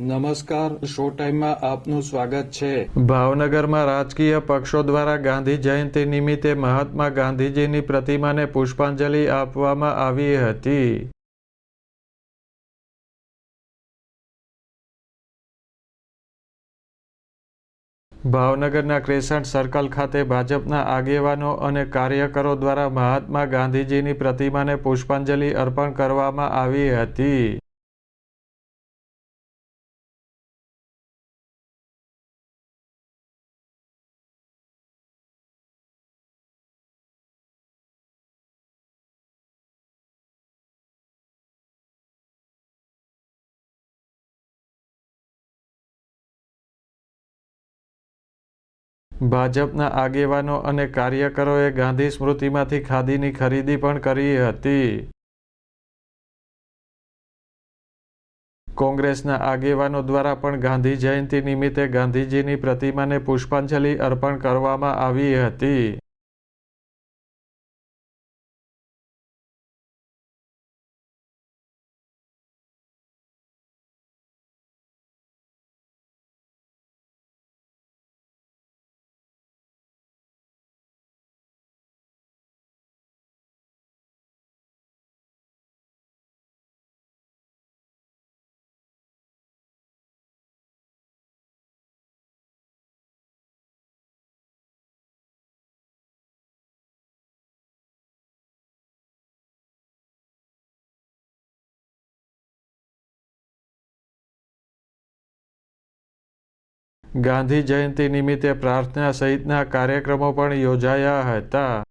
નમસ્કાર શો ટાઈમમાં આપનું સ્વાગત છે. ભાવનગરમાં રાજકીય પક્ષો દ્વારા ગાંધી જયંતિ નિમિત્તે મહાત્મા ગાંધીજીની પ્રતિમાને પુષ્પાંજલિ આપવામાં આવી હતી. ભાવનગરના ક્રેસન્ટ સર્કલ ખાતે ભાજપના આગેવાનો અને કાર્યકરો દ્વારા મહાત્મા ગાંધીજીની પ્રતિમાને પુષ્પાંજલિ અર્પણ કરવામાં આવી હતી. ભાજપના આગેવાનો અને કાર્યકરોએ ગાંધી સ્મૃતિમાંથી ખાદીની ખરીદી પણ કરી હતી. કોંગ્રેસના આગેવાનો દ્વારા પણ ગાંધી જયંતિ નિમિત્તે ગાંધીજીની પ્રતિમાને પુષ્પાંજલિ અર્પણ કરવામાં આવી હતી. ગાંધી જયંતિ નિમિત્તે પ્રાર્થના સહિતના કાર્યક્રમો પણ યોજાયા હતા.